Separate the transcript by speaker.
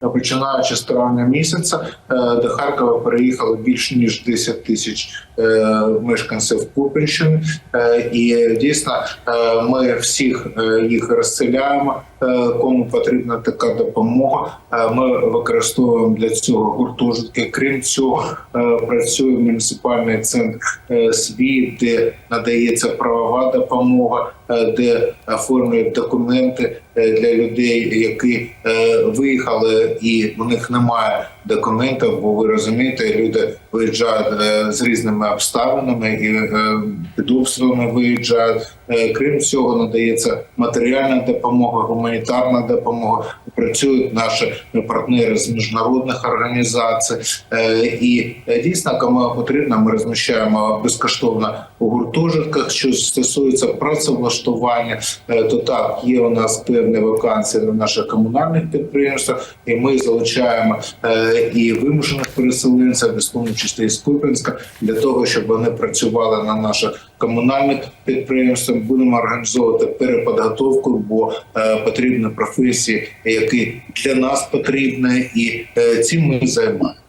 Speaker 1: Починаючи з травня місяця е, до Харкова переїхало більш ніж 10 тисяч е, мешканців Купенщини, Е, і дійсно ми всіх їх розселяємо. Кому потрібна така допомога, ми використовуємо для цього гуртожитки. Крім цього, працює муніципальний центр е, СВІ, де надається правова допомога, де оформлюють документи е, для людей, які е, виїхали, і у них немає документів. Бо ви розумієте, люди виїжджають е, з різними обставинами і е, під обстрілами виїжджають. Е, Крім цього, надається матеріальна допомога, гуманітарна допомога. Працюють наші партнери з міжнародних організацій, Е, і е, дійсно, кому потрібно, ми розміщаємо безкоштовно у гуртожитках. Що стосується працевлаштування, то так є у нас певні вакансії на наших комунальних підприємствах, і ми залучаємо і вимушених переселенців, в тому числі і з Куп'янська, для того, щоб вони працювали на наших комунальних підприємств. Будемо організовувати переподготовку, бо е, потрібні професії, які для нас потрібні, і е, цим ми займаємося.